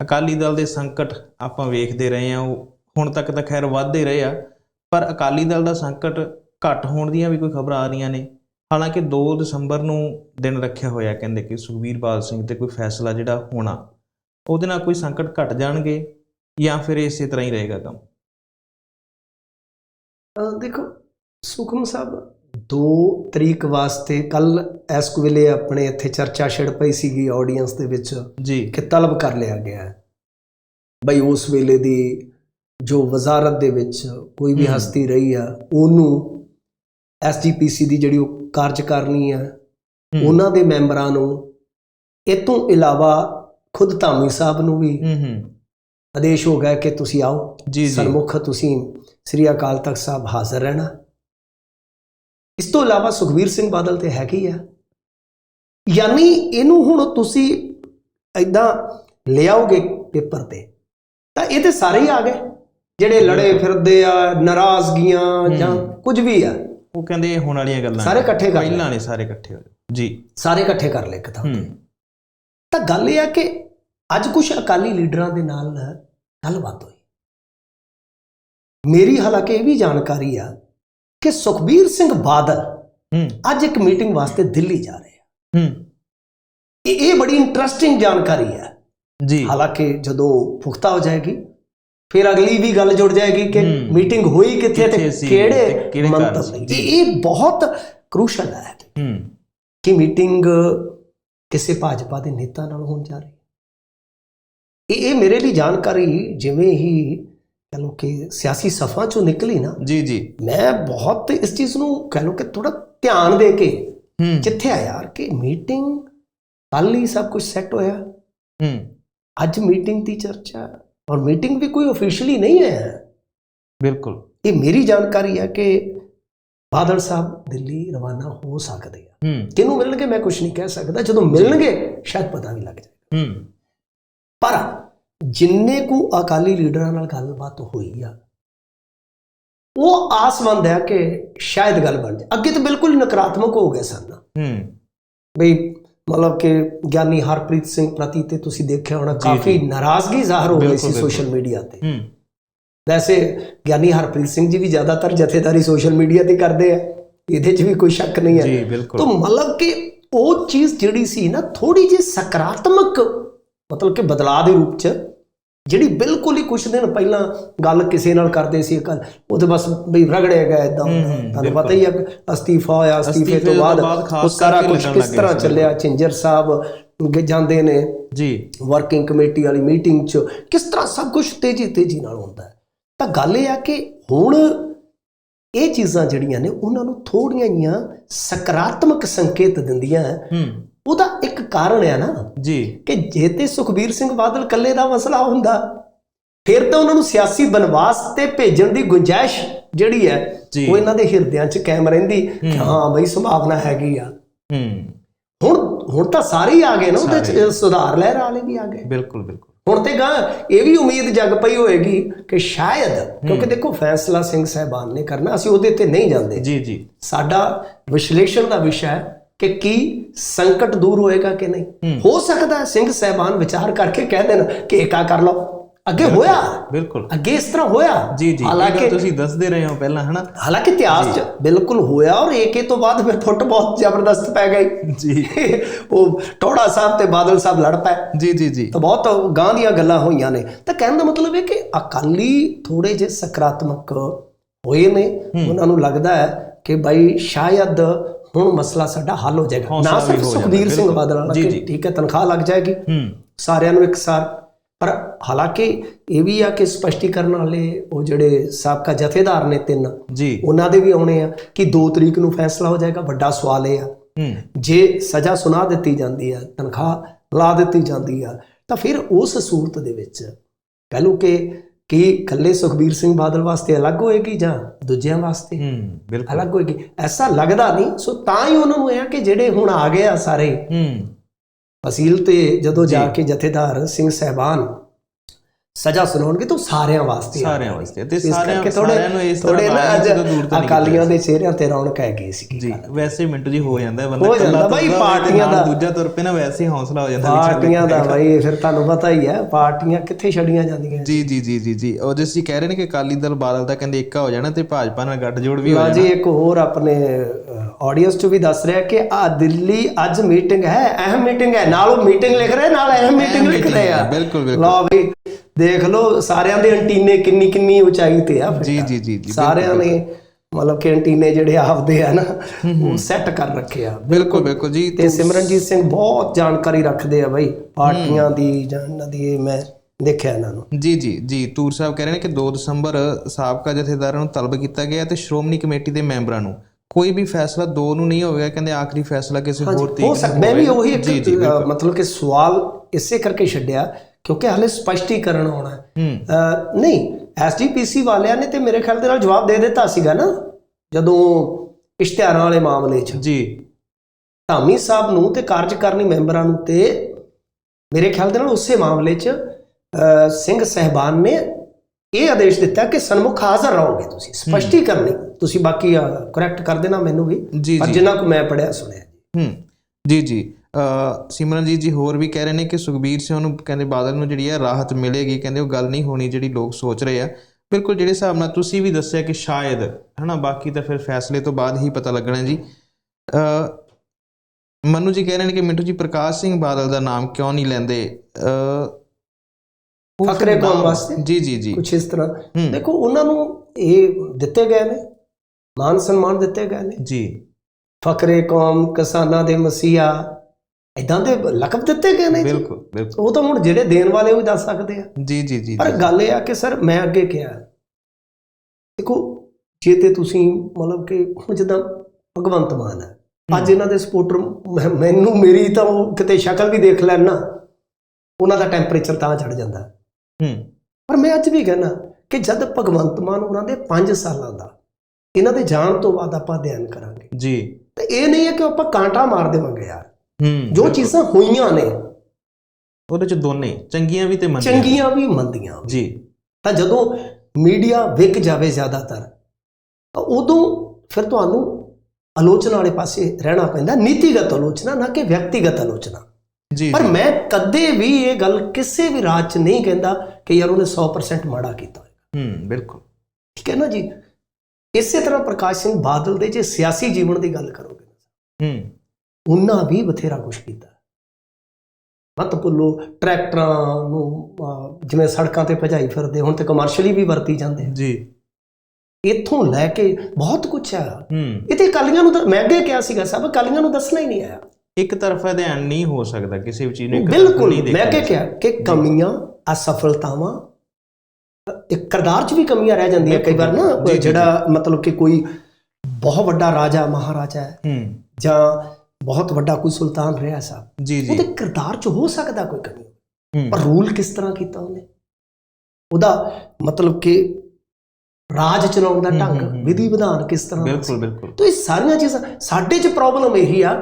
ਅਕਾਲੀ ਦਲ ਦੇ ਸੰਕਟ ਆਪਾਂ ਵੇਖਦੇ ਰਹੇ ਹਾਂ, ਉਹ ਹੁਣ ਤੱਕ ਤਾਂ ਖੈਰ ਵੱਧਦੇ ਰਹੇ ਆ, ਪਰ ਅਕਾਲੀ ਦਲ ਦਾ ਸੰਕਟ ਘੱਟ ਹੋਣ ਦੀਆਂ ਵੀ ਕੋਈ ਖਬਰਾਂ ਆ ਰਹੀਆਂ ਨੇ। ਹਾਲਾਂਕਿ 2 ਦਸੰਬਰ ਨੂੰ ਦਿਨ ਰੱਖਿਆ ਹੋਇਆ ਕਹਿੰਦੇ ਕਿ ਸੁਖਬੀਰ ਬਾਲ ਸਿੰਘ ਤੇ ਕੋਈ ਫੈਸਲਾ ਜਿਹੜਾ ਹੋਣਾ, ਉਹਦੇ ਨਾਲ ਕੋਈ ਸੰਕਟ ਘਟ ਜਾਣਗੇ ਜਾਂ ਫਿਰ ਇਸੇ ਤਰ੍ਹਾਂ ਹੀ ਰਹੇਗਾ ਕੰਮ? ਦੇਖੋ, ਸੁਖਮ ਸਾਹਿਬ 2 ਤਰੀਕ ਵਾਸਤੇ ਕੱਲ ਇਸ ਵੇਲੇ ਆਪਣੇ ਇੱਥੇ ਚਰਚਾ ਛਿੜ ਪਈ ਸੀਗੀ ਆਡੀਅנס ਦੇ ਵਿੱਚ ਜੀ। ਕਿ ਤਲਬ ਕਰ ਲਿਆ ਗਿਆ ਹੈ। ਬਈ ਉਸ ਵੇਲੇ ਦੀ ਜੋ ਵਜ਼ਾਰਤ ਦੇ ਵਿੱਚ ਕੋਈ ਵੀ। ਹਸਤੀ ਰਹੀ ਆ ਉਹਨੂੰ ਐਸਜੀਪੀਸੀ ਦੀ ਜਿਹੜੀ ਉਹ ਕਾਰਜਕਾਰਨੀ ਆ ਹੂੰ। ਉਹਨਾਂ ਦੇ ਮੈਂਬਰਾਂ ਨੂੰ ਇਹ ਤੋਂ ਇਲਾਵਾ ਖੁਦ ਧਾਮੀ ਸਾਹਿਬ ਨੂੰ ਵੀ ਆਦੇਸ਼ ਹੋ ਗਿਆ ਕਿ ਤੁਸੀਂ ਆਓ। ਜੀ ਜੀ। ਸਰਮੁਖ ਤੁਸੀਂ ਸ੍ਰੀ ਅਕਾਲ ਤਖਤ ਸਾਹਿਬ ਹਾਜ਼ਰ ਰਹਿਣਾ। ਇਸ ਤੋਂ ਇਲਾਵਾ ਸੁਖਵੀਰ ਸਿੰਘ ਬਾਦਲ ਤੇ ਹੈਗੀ ਆ? ਯਾਨੀ ਇਹਨੂੰ ਹੁਣ ਤੁਸੀਂ ਐਦਾਂ ਲਿਆਓਗੇ ਪੇਪਰ ਤੇ ਤਾਂ ਇਹ ਤੇ ਸਾਰੇ ਹੀ ਆ ਗਏ। ਜਿਹੜੇ ਲੜੇ ਫਿਰਦੇ ਆ ਨਾਰਾਜ਼ਗੀਆਂ ਜਾਂ ਹੂੰ। ਕੁਝ ਵੀ ਆ। ਉਹ ਕਹਿੰਦੇ ਹੋਣ ਵਾਲੀਆਂ ਗੱਲਾਂ ਸਾਰੇ। ਇਕੱਠੇ ਕਰ ਪਹਿਲਾਂ। ਨੇ ਸਾਰੇ ਇਕੱਠੇ ਹੋ ਜੀ। ਸਾਰੇ ਇਕੱਠੇ ਕਰ ਲਏ ਇੱਕ ਤੇ। ਹੂੰ। ਤਾਂ ਗੱਲ ਇਹ ਆ ਕਿ ਅੱਜ ਕੁਝ ਅਕਾਲੀ ਲੀਡਰਾਂ ਦੇ ਨਾਲ ਗੱਲਬਾਤ ਹੋਈ। ਮੇਰੀ ਹਾਲਾਂਕਿ ਇਹ ਵੀ ਜਾਣਕਾਰੀ ਆ ਕਿ ਸੁਖਬੀਰ ਸਿੰਘ ਬਾਦਲ ਹੂੰ। ਅੱਜ ਇੱਕ ਮੀਟਿੰਗ ਵਾਸਤੇ ਦਿੱਲੀ ਜਾ ਰਹੇ ਆ। ਹੂੰ। ਇਹ ਇਹ ਬੜੀ ਇੰਟਰਸਟਿੰਗ ਜਾਣਕਾਰੀ ਹੈ। ਜੀ। ਹਾਲਾਂਕਿ ਜਦੋਂ ਪੁਖਤਾ ਹੋ ਜਾਏਗੀ ਫਿਰ ਅਗਲੀ ਵੀ ਗੱਲ ਜੁੜ ਜਾਏਗੀ ਕਿ। ਮੀਟਿੰਗ ਹੋਈ ਕਿੱਥੇ ਤੇ ਕਿਹੜੇ ਮੰਤਵ। ਲਈ ਜੀ। ਇਹ ਬਹੁਤ ਕ੍ਰੂਸ਼ਲ ਹੈ। ਹੂੰ। ਕਿ ਮੀਟਿੰਗ ਕਿਸੇ ਭਾਜਪਾ ਦੇ ਨੇਤਾ ਨਾਲ ਹੋਣ ਜਾ ਰਹੀ ਹੈ। ਇਹ ਇਹ ਮੇਰੇ ਲਈ ਜਾਣਕਾਰੀ ਜਿਵੇਂ ਹੀ ਕਹ ਲਓ ਕਿ ਸਿਆਸੀ ਸਫਾ ਚੋਂ ਨਿਕਲੀ ਨਾ ਜੀ ਜੀ ਮੈਂ ਬਹੁਤ ਇਸ ਚੀਜ਼ ਨੂੰ ਕਹ ਲਓ ਕਿ ਥੋੜਾ ਧਿਆਨ ਦੇ ਕੇ ਜਿੱਥੇ ਆ ਯਾਰ ਕਿ ਮੀਟਿੰਗ ਕੱਲ ਹੀ ਸਭ ਕੁਝ ਸੈੱਟ ਹੋਇਆ ਹੂੰ ਅੱਜ ਮੀਟਿੰਗ ਦੀ ਚਰਚਾ ਔਰ ਮੀਟਿੰਗ ਵੀ ਕੋਈ ਅਫੀਸ਼ੀਅਲੀ ਨਹੀਂ ਹੈ ਬਿਲਕੁਲ ਇਹ ਮੇਰੀ ਜਾਣਕਾਰੀ ਹੈ ਕਿ ਬਾਦਲ ਸਾਹਿਬ ਦਿੱਲੀ ਰਵਾਨਾ ਹੋ ਸਕਦੇ ਆ ਹੂੰ ਕਿਹਨੂੰ ਮਿਲਣਗੇ ਮੈਂ ਕੁਝ ਨਹੀਂ ਕਹਿ ਸਕਦਾ ਜਦੋਂ ਮਿਲਣਗੇ ਸ਼ਾਇਦ ਪਤਾ ਵੀ ਲੱਗ ਜਾਏ ਹੂੰ ਪਰ ਜਿੰਨੇ ਕੁ ਅਕਾਲੀ ਲੀਡਰਾਂ ਨਾਲ ਗੱਲਬਾਤ ਹੋਈ ਆ ਉਹ ਆਸਮੰਦ ਹੈ ਕਿ ਸ਼ਾਇਦ ਗੱਲ ਬਣ ਜਾਏ। ਅੱਗੇ ਤਾਂ ਬਿਲਕੁਲ ਨਕਾਰਾਤਮਕ ਹੋ ਗਏ ਸਨ। ਹੂੰ। ਬਈ ਮਤਲਬ ਕਿ ਗਿਆਨੀ ਹਰਪ੍ਰੀਤ ਸਿੰਘ ਪ੍ਰਤੀ ਤੇ ਤੁਸੀਂ ਦੇਖਿਆ ਹੋਣਾ ਕਾਫੀ। ਨਾਰਾਜ਼ਗੀ ਜ਼ਾਹਰ ਹੋ ਗਈ ਸੀ। ਸੋਸ਼ਲ ਮੀਡੀਆ ਤੇ। ਹੂੰ। ਵੈਸੇ ਗਿਆਨੀ ਹਰਪ੍ਰੀਤ ਸਿੰਘ ਜੀ ਵੀ ਜ਼ਿਆਦਾਤਰ ਜਥੇਦਾਰੀ ਸੋਸ਼ਲ ਮੀਡੀਆ ਤੇ ਕਰਦੇ ਆ। ਇਹਦੇ 'ਚ ਵੀ ਕੋਈ ਸ਼ੱਕ ਨਹੀਂ ਹੈ। ਜੀ ਬਿਲਕੁਲ। ਤਾਂ ਮਤਲਬ ਕਿ ਉਹ ਚੀਜ਼ ਜਿਹੜੀ ਸੀ ਨਾ ਥੋੜੀ ਜਿਹੀ ਸਕਾਰਾਤਮਕ ਮਤਲਬ ਕਿ ਬਦਲਾਅ ਦੇ ਰੂਪ 'ਚ ਜਿਹੜੀ ਬਿਲਕੁਲ ਹੀ ਕੁਝ ਦਿਨ ਪਹਿਲਾਂ ਗੱਲ ਕਿਸੇ ਨਾਲ ਕਰਦੇ ਸੀ ਕੱਲ ਉਹ ਤੇ ਬਸ ਬਈ ਰਗੜਿਆ ਗਿਆ ਇਦਾਂ ਤੁਹਾਨੂੰ ਪਤਾ ਹੀ ਆ ਅਸਤੀਫਾ ਹੋਇਆ ਅਸਤੀਫੇ ਤੋਂ ਬਾਅਦ ਉਹ ਸਾਰਾ ਕੁਝ ਕਿਸ ਤਰ੍ਹਾਂ। ਚੱਲਿਆ? ਝਿੰਜਰ ਸਾਹਿਬ ਜਾਂਦੇ ਨੇ। ਜੀ। ਵਰਕਿੰਗ ਕਮੇਟੀ ਵਾਲੀ ਮੀਟਿੰਗ 'ਚ। ਕਿਸ ਤਰ੍ਹਾਂ ਸਭ ਕੁਝ ਤੇਜ਼ੀ ਤੇਜ਼ੀ ਨਾਲ ਹੁੰਦਾ ਹੈ। ਤਾਂ ਗੱਲ ਇਹ ਆ ਕਿ ਹੁਣ ਇਹ ਚੀਜ਼ਾਂ ਜਿਹੜੀਆਂ ਨੇ ਉਹਨਾਂ ਨੂੰ ਥੋੜੀਆਂ ਜੀਆਂ ਸਕਾਰਾਤਮਕ ਸੰਕੇਤ ਦਿੰਦੀਆਂ ਉਹਦਾ ਕਾਰਨ ਹੈ ਨਾ ਜੀ। ਕਿ ਜੇ ਤੇ ਸੁਖਬੀਰ ਸਿੰਘ ਬਾਦਲ ਇਕੱਲੇ ਦਾ ਮਸਲਾ ਹੁੰਦਾ ਫਿਰ ਤਾਂ ਉਹਨਾਂ ਨੂੰ ਸਿਆਸੀ ਬਨਵਾਸ ਤੇ ਭੇਜਣ ਦੀ ਗੁੰਜਾਇਸ਼ ਜਿਹੜੀ ਹੈ। ਉਹ ਇਹਨਾਂ ਦੇ ਹਿਰਦਿਆਂ 'ਚ ਕਾਇਮ ਰਹਿੰਦੀ। ਕਿ ਹੂੰ। ਬਈ ਸੰਭਾਵਨਾ ਹੈਗੀ ਆ। ਹੂੰ। ਹੁਣ ਹੁਣ ਤਾਂ ਸਾਰੇ ਹੀ ਆ ਗਏ ਨਾ ਉਹਦੇ। 'ਚ ਸੁਧਾਰ ਲਹਿਰ ਵਾਲੇ ਵੀ ਆ ਗਏ। ਬਿਲਕੁਲ ਬਿਲਕੁਲ। ਹੁਣ ਤੇ ਗਾਂ ਇਹ ਵੀ ਉਮੀਦ ਜਗ ਪਈ ਹੋਏਗੀ ਕਿ ਸ਼ਾਇਦ ਕਿਉਂਕਿ ਦੇਖੋ ਫੈਸਲਾ ਸਿੰਘ ਸਾਹਿਬਾਨ ਨੇ ਕਰਨਾ ਅਸੀਂ ਉਹਦੇ ਤੇ ਨਹੀਂ ਜਾਂਦੇ। ਜੀ ਜੀ। ਸਾਡਾ ਵਿਸ਼ਲੇਸ਼ਣ ਦਾ ਵਿਸ਼ਾ ਹੈ। ਕਿ ਕੀ ਸੰਕਟ ਦੂਰ ਹੋਏਗਾ ਕਿ ਨਹੀਂ? ਹੂੰ। ਸਕਦਾ ਸਿੰਘ ਸਾਹਿਬਾਨ ਵਿਚਾਰ ਕਰਕੇ ਕਹਿ ਦੇਣ ਕਿ ਏਕਾ ਕਰ ਲਓ। ਅੱਗੇ ਹੋਇਆ? ਬਿਲਕੁਲ। ਅੱਗੇ ਇਸ ਤਰ੍ਹਾਂ ਹੋਇਆ? ਜੀ ਜੀ। ਇਹ ਹਾਲਾਂਕਿ ਤੁਸੀਂ ਦੱਸਦੇ ਰਹੇ ਹੋ ਪਹਿਲਾਂ ਹਨਾ? ਹਾਲਾਂਕਿ ਇਤਿਹਾਸ 'ਚ ਬਿਲਕੁਲ ਹੋਇਆ ਔਰ ਏਕੇ ਤੋਂ ਬਾਅਦ ਫਿਰ ਫੁੱਟ ਬਹੁਤ ਜ਼ਬਰਦਸਤ ਪੈ ਗਈ। ਜੀ। ਉਹ ਟੋੜਾ ਸਾਹਿਬ ਤੇ ਬਾਦਲ ਸਾਹਿਬ ਲੜ ਪਏ। ਜੀ ਜੀ ਜੀ। ਤਾਂ ਬਹੁਤ ਗਾਂ ਦੀਆਂ ਗੱਲਾਂ ਹੋਈਆਂ ਨੇ। ਤਾਂ ਕਹਿਣ ਦਾ ਮਤਲਬ ਹੈ ਕਿ ਅਕਾਲੀ ਥੋੜੇ ਜਿਹੇ ਸਕਾਰਾਤਮਕ ਹੋਏ ਨੇ। ਉਹਨਾਂ ਨੂੰ ਲੱਗਦਾ ਹੈ ਕਿ ਭਾਈ ਸ਼ਾਇਦ ਹੁਣ ਮਸਲਾ ਸਾਡਾ ਹੱਲ ਹੋ ਜਾਏਗਾ। ਨਾ ਸਿਰਫ ਸੁਖਬੀਰ ਸਿੰਘ। ਬਾਦਲ ਵਾਲਾ ਕਿ। ਠੀਕ ਹੈ ਤਨਖਾਹ ਲੱਗ ਜਾਏਗੀ। ਸਾਰਿਆਂ ਨੂੰ ਇੱਕਸਾਰ ਪਰ ਹਾਲਾਂਕਿ ਇਹ ਵੀ ਆ ਕਿ ਸਪਸ਼ਟੀਕਰਨ ਵਾਲੇ ਉਹ ਜਿਹੜੇ ਸਾਬਕਾ ਜਥੇਦਾਰ ਨੇ ਤਿੰਨ ਜੀ। ਉਹਨਾਂ ਦੇ ਵੀ ਆਉਣੇ ਆ ਕਿ 2 ਤਰੀਕ ਨੂੰ ਫੈਸਲਾ ਹੋ ਜਾਏਗਾ ਵੱਡਾ ਸਵਾਲ ਇਹ ਆ। ਜੇ ਸਜ਼ਾ ਸੁਣਾ ਦਿੱਤੀ ਜਾਂਦੀ ਹੈ ਤਨਖਾਹ ਲਾ ਦਿੱਤੀ ਜਾਂਦੀ ਆ ਤਾਂ ਫਿਰ ਉਸ ਸੂਰਤ ਦੇ ਵਿੱਚ ਕਹ ਲਓ ਕਿ ਕੀ ਇਕੱਲੇ ਸੁਖਬੀਰ ਸਿੰਘ ਬਾਦਲ ਵਾਸਤੇ ਅਲੱਗ ਹੋਏਗੀ ਜਾਂ ਦੂਜਿਆਂ ਵਾਸਤੇ? ਹੂੰ ਬਿਲਕੁਲ। ਅਲੱਗ ਹੋਏਗੀ। ਐਸਾ ਲੱਗਦਾ ਨਹੀਂ। ਸੋ ਤਾਂ ਹੀ ਉਹਨਾਂ ਨੂੰ ਇਹ ਆ ਕਿ ਜਿਹੜੇ ਹੁਣ ਆ ਗਏ ਆ ਸਾਰੇ। ਹੂੰ। ਫਸੀਲ ਤੇ ਜਦੋਂ ਜੀ। ਕੇ ਜਥੇਦਾਰ ਸਿੰਘ ਸਹਿਬਾਨ ਸਜ਼ਾ ਸੁਣਾਉਣਗੇ ਤਾਂ ਸਾਰਿਆਂ ਵਾਸਤੇ ਸਾਰਿਆਂ ਵਾਸਤੇ ਤੇ ਸਾਰਿਆਂ ਸਾਰਿਆਂ ਨੂੰ ਇਸ ਤਰ੍ਹਾਂ ਨਾ ਅੱਜ ਅਕਾਲੀਆਂ ਦੇ ਚਿਹਰਿਆਂ ਤੇ ਰੌਣਕ ਹੈ ਗਈ ਸੀ ਜੀ ਵੈਸੇ ਮਿੰਟੂ ਜੀ ਹੋ ਜਾਂਦਾ ਬੰਦਾ ਹੋ ਜਾਂਦਾ ਬਾਈ, ਪਾਰਟੀਆਂ ਦਾ। ਦੂਜਾ ਤੁਰ ਪਏ ਨਾ ਵੈਸੇ ਹੌਸਲਾ ਹੋ ਜਾਂਦਾ ਪਾਰਟੀਆਂ ਦਾ ਬਾਈ ਫਿਰ ਤੁਹਾਨੂੰ ਪਤਾ ਹੀ ਹੈ ਪਾਰਟੀਆਂ ਕਿੱਥੇ ਛੜੀਆਂ ਜਾਂਦੀਆਂ ਜੀ ਜੀ ਜੀ ਜੀ ਜੀ। ਉਹ ਜਿਸ ਜੀ ਕਹਿ ਰਹੇ ਨੇ ਕਿ ਅਕਾਲੀ ਦਲ ਬਾਦਲ ਦਾ ਕਹਿੰਦੇ ਇੱਕਾ ਹੋ ਜਾਣਾ ਤੇ ਭਾਜਪਾ ਨਾਲ ਗੱਠਜੋੜ ਵੀ ਹੋ ਜਾਣਾ ਜੀ ਇੱਕ ਹੋਰ ਆਪਣੇ ਆਡੀਅנס ਚ ਵੀ ਦੱਸ ਰਿਹਾ ਕਿ ਆ ਦਿੱਲੀ ਅੱਜ ਮੀਟਿੰਗ ਹੈ ਅਹਿਮ ਮੀਟਿੰਗ ਹੈ। ਨਾਲ ਉਹ ਮੀਟਿੰਗ ਲਿਖ ਰਹੇ ਨਾਲ ਅਹਿਮ ਮੀਟਿੰਗ ਲਿਖਦੇ ਆ। ਬਿਲਕੁਲ ਬਿਲਕੁਲ। ਲਓ ਵੀ ਦੇਖ ਲਓ ਸਾਰਿਆਂ ਦੇ ਐਂਟੀਨੇ ਕਿੰਨੀ ਕਿੰਨੀ ਉਚਾਈ ਤੇ ਆ ਜੀ ਤਾਂ। ਜੀ ਜੀ ਜੀ ਸਾਰਿਆਂ ਨੇ ਮਤਲਬ ਕਿ ਐਂਟੀਨੇ ਜਿਹੜੇ ਆਪਦੇ ਆ ਨਾ ਉਹ ਸੈੱਟ ਕਰ ਰੱਖੇ ਆ। ਬਿਲਕੁਲ ਬਿਲਕੁਲ। ਜੀ ਤੇ ਸਿਮਰਨਜੀਤ ਸਿੰਘ ਬਹੁਤ ਜਾਣਕਾਰੀ ਰੱਖਦੇ ਆ ਬਈ ਪਾਰਟੀਆਂ ਦੀ ਜਾਂ ਇਹਨਾਂ ਦੀ ਇਹ ਮੈਂ ਦੇਖਿਆ ਇਹਨਾਂ ਨੂੰ। ਜੀ ਜੀ ਜੀ ਤੂਰ ਸਾਹਿਬ ਕਹਿ ਰਹੇ ਨੇ ਕਿ 2 ਦਸੰਬਰ ਸਾਬਕਾ ਜਥੇਦਾਰਾਂ ਨੂੰ ਤਲਬ ਕੀਤਾ ਗਿਆ ਤੇ ਸ਼੍ਰੋਮਣੀ ਕਮੇਟੀ ਦੇ ਮੈਂਬਰਾਂ ਨੂੰ। ਕੋਈ ਵੀ ਫੈਸਲਾ 2 ਨੂੰ ਨਹੀਂ ਹੋਵੇਗਾ ਕਹਿੰਦੇ ਆਖਰੀ ਫੈਸਲਾ ਕਿਸੇ ਹੋਰ ਹੋ ਤਰੀਕ ਸਕਦਾ ਮੈਂ ਵੀ। ਉਹੀ ਮਤਲਬ ਕਿ ਸਵਾਲ ਇਸੇ ਕਰਕੇ ਛੱਡਿਆ ਕਿਉਂਕਿ ਹਾਲੇ ਸਪਸ਼ਟੀਕਰਨ ਹੋਣਾ ਹੈ। ਨਹੀਂ ਐਸਜੀਪੀਸੀ ਵਾਲਿਆਂ ਨੇ ਤੇ ਮੇਰੇ ਖਿਆਲ ਦੇ ਨਾਲ ਜਵਾਬ ਦੇ ਦਿੱਤਾ ਸੀਗਾ ਨਾ ਜਦੋਂ ਇਸ਼ਤਿਹਾਰਾਂ ਵਾਲੇ ਮਾਮਲੇ 'ਚ। ਜੀ। ਧਾਮੀ ਸਾਹਿਬ ਨੂੰ ਤੇ ਕਾਰਜਕਾਰਨੀ ਮੈਂਬਰਾਂ ਨੂੰ ਤੇ ਮੇਰੇ ਖਿਆਲ ਦੇ ਨਾਲ ਉਸੇ ਮਾਮਲੇ 'ਚ ਸਿੰਘ ਸਹਿਬਾਨ ਨੇ ਇਹ ਆਦੇਸ਼ ਦਿੱਤਾ ਕਿ ਸਨਮੁਖ ਹਾਜ਼ਰ ਰਹੋਗੇ ਤੁਸੀਂ ਸਪਸ਼ਟੀਕਰਨ। ਨਹੀਂ ਤੁਸੀਂ ਬਾਕੀ ਕਰੈਕਟ ਕਰ ਦੇਣਾ ਮੈਨੂੰ ਵੀ। ਪਰ ਜਿੰਨਾ ਕੁ ਮੈਂ ਪੜਿਆ ਸੁਣਿਆ। ਹੂੰ। ਜੀ ਜੀ। ਸਿਮਰਨਜੀਤ ਜੀ ਹੋਰ ਵੀ ਕਹਿ ਰਹੇ ਨੇ ਕਿ ਸੁਖਬੀਰ ਸਿੰਘ ਨੂੰ ਕਹਿੰਦੇ ਬਾਦਲ ਨੂੰ ਜਿਹੜੀ ਹੈ ਰਾਹਤ ਮਿਲੇਗੀ ਕਹਿੰਦੇ ਉਹ ਗੱਲ ਨਹੀਂ ਹੋਣੀ ਜਿਹੜੀ ਲੋਕ ਸੋਚ ਰਹੇ ਆ। ਬਿਲਕੁਲ ਜਿਹੜੇ ਹਿਸਾਬ ਨਾਲ ਤੁਸੀਂ ਵੀ ਦੱਸਿਆ ਕਿ ਸ਼ਾਇਦ ਹਨਾ ਬਾਕੀ ਤਾਂ ਫਿਰ ਫੈਸਲੇ ਤੋਂ ਬਾਅਦ ਹੀ ਪਤਾ ਲੱਗਣਾ ਜੀ। ਅ ਮਨੂ ਜੀ ਕਹਿ ਰਹੇ ਨੇ ਕਿ ਮਿੰਟੂ ਜੀ ਪ੍ਰਕਾਸ਼ ਸਿੰਘ ਬਾਦਲ ਦਾ ਨਾਮ ਕਿਉਂ ਨਹੀਂ ਲੈਂਦੇ? ਫਕਰੇ ਕੌਮ ਨਾਮ- ਵਾਸਤੇ? ਜੀ ਜੀ ਜੀ। ਕੁਛ ਇਸ ਤਰ੍ਹਾਂ। ਦੇਖੋ ਉਹਨਾਂ ਨੂੰ ਇਹ ਦਿੱਤੇ ਗਏ ਨੇ ਮਾਨ ਸਨਮਾਨ ਦਿੱਤੇ ਗਏ ਨੇ। ਜੀ। ਫਕਰੇ ਕੌਮ ਕਿਸਾਨਾਂ ਦੇ ਮਸੀਹਾ ਇਦਾਂ ਦੇ ਲਕਬ ਦਿੱਤੇ ਗਏ ਨੇ ਜੀ। ਬਿਲਕੁਲ ਬਿਲਕੁਲ। ਉਹ ਤਾਂ ਹੁਣ ਜਿਹੜੇ ਦੇਣ ਵਾਲੇ ਉਹ ਵੀ ਦੱਸ ਸਕਦੇ ਆ। ਜੀ ਜੀ ਜੀ ਪਰ ਗੱਲ ਇਹ ਆ ਕਿ ਸਰ ਮੈਂ ਅੱਗੇ ਕਿਹਾ ਦੇਖੋ ਜੇ ਤੇ ਤੁਸੀਂ ਮਤਲਬ ਕਿ ਹੁਣ ਜਿੱਦਾਂ ਭਗਵੰਤ ਮਾਨ ਹੈ ਅੱਜ ਇਹਨਾਂ ਦੇ ਸਪੋਰਟਰ ਮੈਨੂੰ ਮੇਰੀ ਤਾਂ ਉਹ ਕਿਤੇ ਸ਼ਕਲ ਵੀ ਦੇਖ ਲੈਣ ਨਾ ਉਹਨਾਂ ਦਾ ਟੈਂਪਰੇਚਰ ਤਾਂ ਚੜ ਜਾਂਦਾ। ਹੂੰ। ਪਰ ਮੈਂ ਅੱਜ ਵੀ ਕਹਿਣਾ ਕਿ ਜਦ ਭਗਵੰਤ ਮਾਨ ਉਹਨਾਂ ਦੇ 5 ਸਾਲਾਂ ਦਾ ਇਹਨਾਂ ਦੇ ਜਾਣ ਤੋਂ ਬਾਅਦ ਆਪਾਂ ਅਧਿਐਨ ਕਰਾਂਗੇ। ਜੀ। ਤੇ ਇਹ ਨਹੀਂ ਹੈ ਕਿ ਆਪਾਂ ਕਾਂਟਾ ਮਾਰ ਦੇਵਾਂਗੇ ਯਾਰ। ਜੋ ਚੀਜ਼ਾਂ ਹੋਈਆਂ ਨੇ। ਉਹਦੇ ਚ ਦੋਨੇ ਚੰਗੀਆਂ ਵੀ ਤੇ ਮੰਦੀਆਂ। ਚੰਗੀਆਂ ਵੀ ਮੰਦੀਆਂ। ਜੀ। ਤਾਂ ਜਦੋਂ ਮੀਡੀਆ ਵਿਕ ਜਾਵੇ ਜ਼ਿਆਦਾਤਰ ਤਾਂ ਉਦੋਂ ਫਿਰ ਤੁਹਾਨੂੰ ਆਲੋਚਨਾ ਵਾਲੇ ਪਾਸੇ ਰਹਿਣਾ ਪੈਂਦਾ ਨੀਤੀਗਤ ਆਲੋਚਨਾ ਨਾ ਕਿ ਵਿਅਕਤੀਗਤ ਆਲੋਚਨਾ। ਜੀ ਪਰ ਮੈਂ ਕਦੇ ਵੀ ਇਹ ਗੱਲ ਕਿਸੇ ਵੀ ਰਾਜ 'ਚ ਨਹੀਂ ਕਹਿੰਦਾ ਕਿ ਯਾਰ ਉਹਨੇ 100% ਮਾੜਾ ਕੀਤਾ। ਹੋਏਗਾ ਹੂੰ ਬਿਲਕੁਲ। ਠੀਕ ਹੈ ਨਾ ਜੀ? ਇਸੇ ਤਰ੍ਹਾਂ ਪ੍ਰਕਾਸ਼ ਸਿੰਘ ਬਾਦਲ ਦੇ ਜੇ ਸਿਆਸੀ ਜੀਵਨ ਦੀ ਗੱਲ ਕਰੋਗੇ ਹੂੰ। ਉਹਨਾਂ ਵੀ ਬਥੇਰਾ ਕੁਝ ਕੀਤਾ। ਮਤ ਭੁੱਲੋ ਟਰੈਕਟਰਾਂ ਨੂੰ ਜਿਵੇਂ ਸੜਕਾਂ ਤੇ ਭਜਾਈ ਫਿਰਦੇ ਹੁਣ ਤੇ ਕਮਰਸ਼ੀਅਲੀ ਵੀ ਵਰਤੀ ਜਾਂਦੇ। ਜੀ। ਇੱਥੋਂ ਲੈ ਕੇ ਬਹੁਤ ਕੁਝ ਆ। ਇਹ ਤੇ ਅਕਾਲੀਆਂ ਨੂੰ ਮੈਂ ਅੱਗੇ ਕਿਹਾ ਸੀਗਾ ਸਭ ਅਕਾਲੀਆਂ ਨੂੰ ਦੱਸਣਾ ਹੀ ਨਹੀਂ ਆਇਆ। ਇੱਕ ਤਰਫਾ ਅਧਿਐਨ ਨਹੀਂ ਹੋ ਸਕਦਾ ਕਿਸੇ ਵੀ ਚੀਜ਼ ਨੂੰ ਬਿਲਕੁਲ ਨਹੀਂ ਮੈਂ ਦੇਖਿਆ ਅੱਗੇ ਕਿਹਾ ਕਿ ਕਮੀਆਂ ਅਸਫਲਤਾਵਾਂ ਇੱਕ ਕਿਰਦਾਰ 'ਚ ਵੀ ਕਮੀਆਂ ਰਹਿ ਜਾਂਦੀਆਂ ਕਈ ਵਾਰ ਨਾ ਜਿਹੜਾ ਮਤਲਬ ਕਿ ਕੋਈ ਬਹੁਤ ਵੱਡਾ ਰਾਜਾ ਮਹਾਰਾਜਾ ਹੈ। ਹੂੰ। ਜਾਂ ਬਹੁਤ ਵੱਡਾ ਕੋਈ ਸੁਲਤਾਨ ਰਿਹਾ ਸਾਹਿਬ ਜੀ ਜੀ ਉਹਦੇ ਕਿਰਦਾਰ 'ਚ ਹੋ ਸਕਦਾ ਕੋਈ ਕਮੀ ਪਰ ਰੂਲ ਕਿਸ ਤਰ੍ਹਾਂ ਕੀਤਾ ਉਹਨੇ ਉਹਦਾ ਮਤਲਬ ਕਿ ਰਾਜ ਚਲਾਉਣ ਦਾ ਢੰਗ। ਵਿਧੀ ਵਿਧਾਨ ਕਿਸ ਤਰ੍ਹਾਂ ਬਿਲਕੁਲ ਬਿਲਕੁਲ ਤੋ ਇਹ ਸਾਰੀਆਂ ਚੀਜ਼ਾਂ ਸਾਡੇ 'ਚ ਪ੍ਰੋਬਲਮ ਇਹੀ ਆ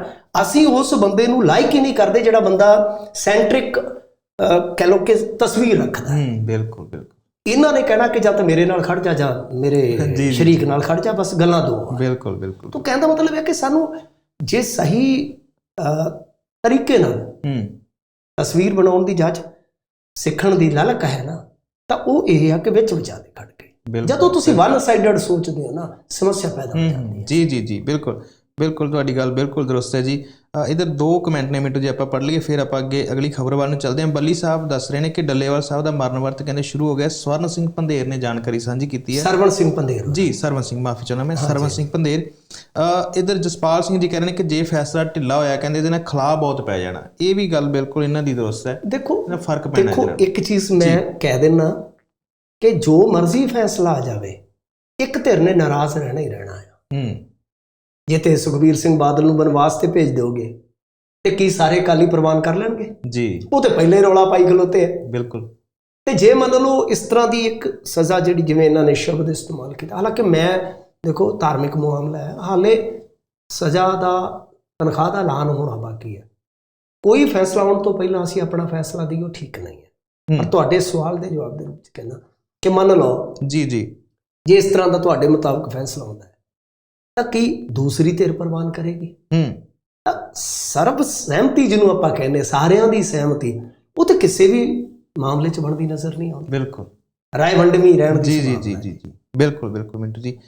ਅਸੀਂ ਉਸ ਬੰਦੇ ਨੂੰ ਲਾਈਕ ਹੀ ਨਹੀਂ ਕਰਦੇ ਜਿਹੜਾ ਬੰਦਾ ਸੈਂਟ੍ਰਿਕ ਕਹਿ ਲੋ ਕਿ ਤਸਵੀਰ ਰੱਖਦਾ ਹੈ। ਬਿਲਕੁਲ ਬਿਲਕੁਲ ਇਹਨਾਂ ਨੇ ਕਹਿਣਾ ਕਿ ਜਾਂ ਤਾਂ ਮੇਰੇ ਨਾਲ ਖੜ ਜਾ ਜਾਂ ਮੇਰੇ। ਸ਼ਰੀਕ ਨਾਲ ਖੜ ਜਾ ਬਸ ਗੱਲਾਂ ਦੋ। ਬਿਲਕੁਲ ਬਿਲਕੁਲ ਤੋ ਕਹਿਣ ਦਾ ਮਤਲਬ ਹੈ ਕਿ ਸਾਨੂੰ ਜੇ ਸਹੀ ਤਰੀਕੇ ਨਾਲ ਤਸਵੀਰ ਬਣਾਉਣ ਦੀ ਜਾਂਚ ਸਿੱਖਣ ਦੀ ਲਲਕ ਹੈ ਨਾ ਤਾਂ ਉਹ ਇਹ ਆ ਕਿ ਵਿੱਚ ਵਿਚਾਲੇ ਖੜ ਗਏ। ਬਿਲਕੁਲ ਜਦੋਂ ਤੁਸੀਂ ਵਨ ਸਾਈਡਡ ਸੋਚਦੇ ਹੋ ਨਾ ਸਮੱਸਿਆ ਪੈਦਾ ਹੋ ਜਾਂਦੀ ਹੂੰ, ਜੀ ਜੀ ਜੀ ਬਿਲਕੁਲ ਬਿਲਕੁਲ ਤੁਹਾਡੀ ਗੱਲ ਬਿਲਕੁਲ ਦਰੁਸਤ ਹੈ ਜੀ। ਇਧਰ ਦੋ ਕਮੈਂਟ ਨੇ ਮਿੰਟੂ ਜੀ ਆਪਾਂ ਪੜ੍ਹ ਲਈਏ ਫਿਰ ਆਪਾਂ ਅੱਗੇ ਅਗਲੀ ਖਬਰ ਵੱਲ ਨੂੰ ਚੱਲਦੇ ਹਾਂ। ਬੱਲੀ ਸਾਹਿਬ ਦੱਸ ਰਹੇ ਨੇ ਕਿ ਡੱਲੇਵਾਲ ਸਾਹਿਬ ਦਾ ਮਰਨ ਵਰਤ ਕਹਿੰਦੇ ਸ਼ੁਰੂ ਹੋ ਗਿਆ। ਸਵਰਨ ਸਿੰਘ ਪੰਧੇਰ ਨੇ ਜਾਣਕਾਰੀ ਸਾਂਝੀ ਕੀਤੀ ਹੈ। ਸਰਵਣ ਸਿੰਘ ਪੰਧੇਰ। ਜੀ ਸਰਵਨ ਸਿੰਘ ਮਾਫੀ ਚਾਹੁੰਦਾ ਮੈਂ ਸਰਵਨ ਸਿੰਘ ਪੰਧੇਰ। ਇਧਰ ਜਸਪਾਲ ਸਿੰਘ ਜੀ ਕਹਿ ਰਹੇ ਨੇ ਕਿ ਜੇ ਫੈਸਲਾ ਢਿੱਲਾ ਹੋਇਆ ਕਹਿੰਦੇ ਇਹਦੇ ਨਾਲ ਖਲਾ ਬਹੁਤ ਪੈ ਜਾਣਾ। ਇਹ ਵੀ ਗੱਲ ਬਿਲਕੁਲ ਇਹਨਾਂ ਦੀ ਦਰੁਸਤ ਹੈ। ਦੇਖੋ ਇਹਦਾ ਫ਼ਰਕ ਪੈਣਾ ਦੇਖੋ ਇੱਕ ਚੀਜ਼ ਮੈਂ ਕਹਿ ਦਿੰਨਾ ਕਿ ਜੋ ਮਰਜ਼ੀ ਫੈਸਲਾ ਆ ਜਾਵੇ ਇੱਕ ਧਿਰ ਨੇ ਨਾਰਾਜ਼ ਰਹਿਣਾ ਹੀ ਰਹਿਣਾ ਹੈ ਹੂੰ। ਜੇ ਤੇ ਸੁਖਬੀਰ ਸਿੰਘ ਬਾਦਲ ਨੂੰ ਬਨਵਾਸ ਤੇ ਭੇਜ ਦਿਓਗੇ ਤੇ ਕੀ ਸਾਰੇ ਕਾਲੀ ਪ੍ਰਵਾਨ ਕਰ ਲੈਣਗੇ? ਜੀ। ਉਹ ਤੇ ਪਹਿਲੇ ਰੌਲਾ ਪਾਈ ਖਲੋਤੇ ਆ। ਬਿਲਕੁਲ। ਤੇ ਜੇ ਮੰਨ ਲਓ ਇਸ ਤਰ੍ਹਾਂ ਦੀ ਇੱਕ ਸਜ਼ਾ ਜਿਹੜੀ ਜਿਵੇਂ ਇਹਨਾਂ ਨੇ ਸ਼ਬਦ ਇਸਤੇਮਾਲ ਕੀਤਾ ਹਾਲਾਂਕਿ ਮੈਂ ਦੇਖੋ ਧਾਰਮਿਕ ਮਾਮਲਾ ਹੈ ਹਾਲੇ ਸਜ਼ਾ ਦਾ ਤਨਖਾਹ ਦਾ ਐਲਾਨ ਹੋਣਾ ਬਾਕੀ ਹੈ। ਕੋਈ ਫੈਸਲਾ ਹੋਣ ਤੋਂ ਪਹਿਲਾਂ ਅਸੀਂ ਆਪਣਾ ਫੈਸਲਾ ਦਈਓ ਠੀਕ ਨਹੀਂ ਹੈ। ਪਰ ਤੁਹਾਡੇ ਸਵਾਲ ਦੇ ਜਵਾਬ ਦੇ ਰੂਪ ਚ ਕਹਿਣਾ ਕਿ ਮੰਨ ਲਓ ਜੀ ਜੀ। ਜੇ ਇਸ ਤਰ੍ਹਾਂ ਦਾ ਤੁਹਾਡੇ ਮੁਤਾਬਕ ਫੈਸਲਾ ਹੁੰਦਾ ਹੈ ਕੀ ਦੂਸਰੀ ਧਿਰ ਪ੍ਰਵਾਨ ਕਰੇਗੀ? ਹੂੰ। ਤਾਂ ਸਰਬ ਸਹਿਮਤੀ ਜਿਹਨੂੰ ਆਪਾਂ ਕਹਿੰਦੇ ਸਾਰਿਆਂ ਦੀ ਸਹਿਮਤੀ ਉਹ ਤਾਂ ਕਿਸੇ ਵੀ ਮਾਮਲੇ 'ਚ ਬਣਦੀ ਨਜ਼ਰ ਨਹੀਂ ਆਉਂਦੀ। ਬਿਲਕੁਲ। ਰਾਏ ਵੰਡਵੀਂ ਰਹਿਣ ਦੀ ਜੀ ਜੀ। ਜੀ ਜੀ। ਬਿਲਕੁਲ ਬਿਲਕੁਲ ਮਿੰਟੂ ਜੀ।